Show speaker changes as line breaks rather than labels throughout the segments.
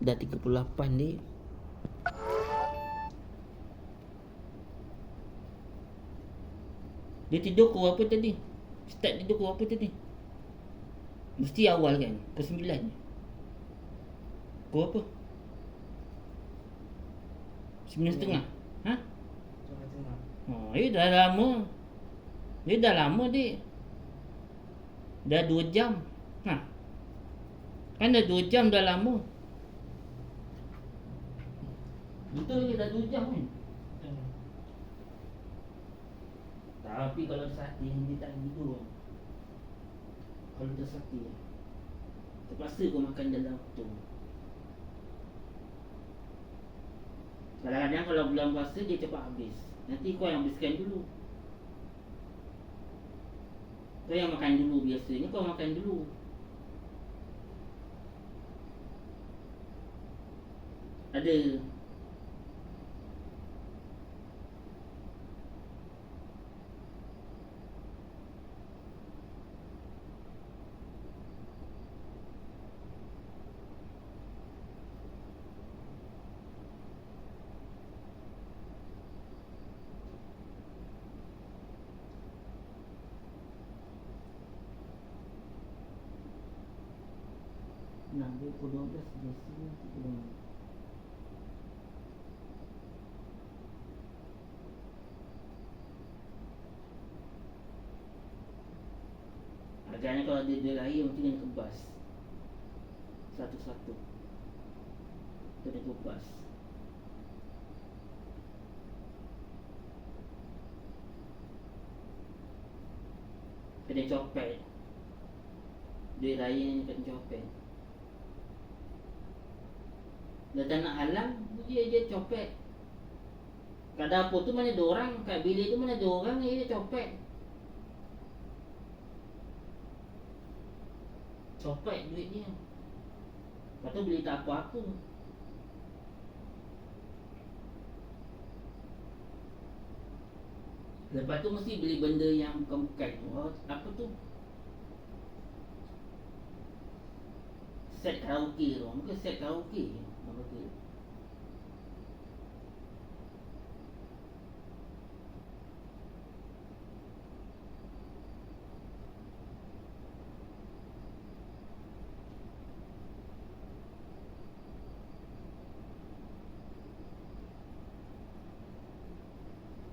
Dah 38 ni. Dia tidur pukul apa tadi? Start tidur pukul apa tadi? Mesti awal kan? Pukul 9 Pukul apa? 9 setengah? Ha? Oh, eh dah lama. Dia dah lama dik. Dah 2 jam. Ha. Kan dah 2 jam dah lama. Betul ke dah 2 jam kan?
Hmm.
Tapi kalau sakit dia tak tidur. Kalau dia sakit terpaksa kau makan dalam tu. Kadang-kadang kalau bulan puasa dia cepat habis. Nanti kau yang habiskan dulu. Kau yang makan dulu biasanya kau makan dulu. Ada Nak dia pukul 12 Biasanya nanti belum Agaknya kalau dia, dia lahir mungkin dia kebas. Satu-satu. Dia kebas. Kena copet. Duit raya ni kena copet Dia tak nak halang Dia dia copet. Kat dapur tu mana ada orang Kat bilik tu mana ada orang Dia, copet. Copet duit dia. Lepas tu beli tak apa-apa. Lepas tu mesti beli benda yang bukan-bukan. Oh, Apa tu? Set karaoke tu. Mungkin set karaoke Apa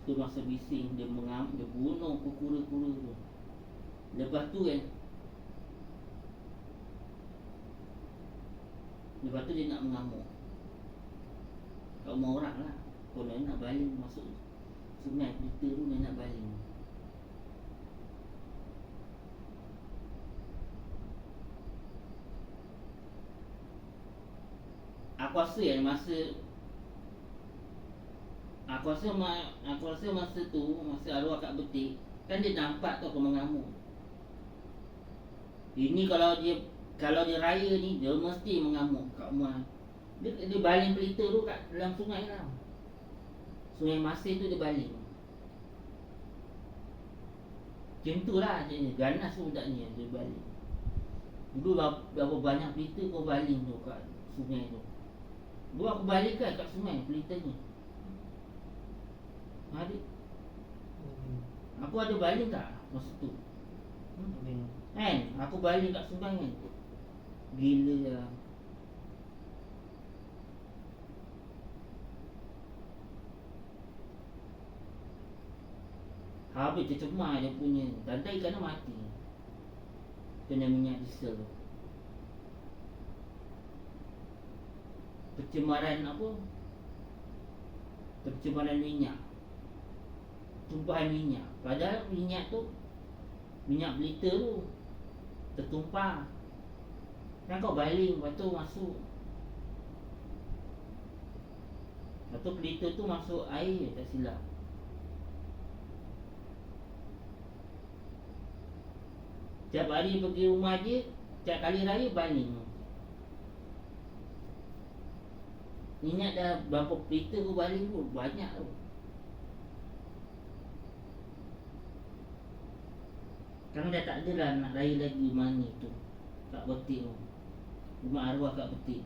tu masa bising dia mengam dia bunuh kura-kura tu. Lepas tu kan Lepas tu dia nak mengamuk. Kat rumah orang lah. Kalau dia nak baling masuk Sungai pelita tu dia nak baling. Aku rasa yang masa Aku rasa ma- aku rasa masa tu masa arwah kat betik kan dia nampak tu aku mengamuk. Ini kalau dia kalau dia raya ni dia mesti mengamuk kat rumah. Dia dia baling pelita tu kat dalam sungai lah. Sungai Masin tu dia baling. Macam tu lah dia ni. Ganas tu budak ni dia baling. Dulu berapa, banyak pelita kau baling tu kat sungai tu. Dulu aku balikkan kat sungai pelita ni.
Hmm.
Aku ada baling tak masa tu?
Hmm.
Kan? Aku baling kat sungai kan? Gila lah. Habis tercemar dia punya. Rantai ikan mati. Kena minyak diesel. Pencemaran apa? Pencemaran minyak. Tumpahan minyak. Padahal minyak tu Minyak belita tu Tertumpah Kan kau baling Lepas tu masuk. Lepas tu pelita tu masuk air Tak silap. Tiap hari pergi rumah dia Tiap kali raya baling. Ingat dah berapa pelita tu baling tu Banyak tu. Sekarang dah tak ada lah nak raya lagi mana tu. Kat betik tu Ibn Arwah kat peti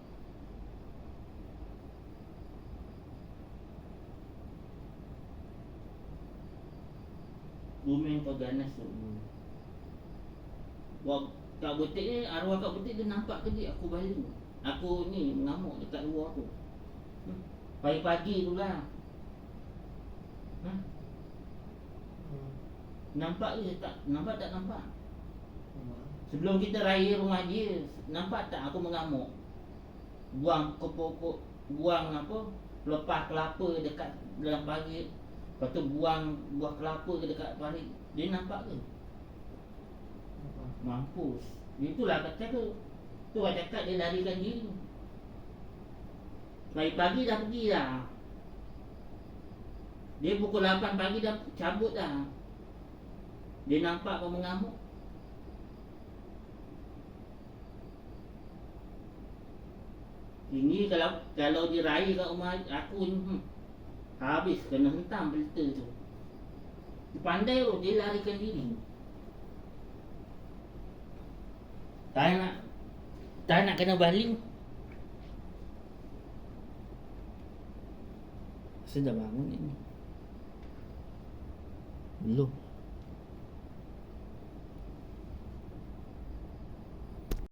Bumi yang kau ganas tu, hmm. Wah, kat butik ni, arwah kat butik dia nampak ke dia, aku balik. Aku ni mengamuk dekat luar tu. Pagi-pagi tu lah. Ha?
Hmm.
Nampak ke tak? Nampak tak nampak? Sebelum kita raya rumah dia Nampak tak aku mengamuk? Buang pokok Buang apa Lepas kelapa dekat dalam parit Lepas tu buang buah kelapa ke dekat parit Dia nampak ke? Mampus. Itulah kata tu Tu orang cakap dia larikan diri Pagi-pagi dah pergi dah. Dia pukul 8 pagi dah cabut dah. Dia nampak kau mengamuk Ini kalau kalau dia raya kat rumah aku ni hmm, Habis kena hentam berita tu. Dia pandai tu dia larikan diri. Tak nak Tak nak kena baling. Sudah bangun ni Belum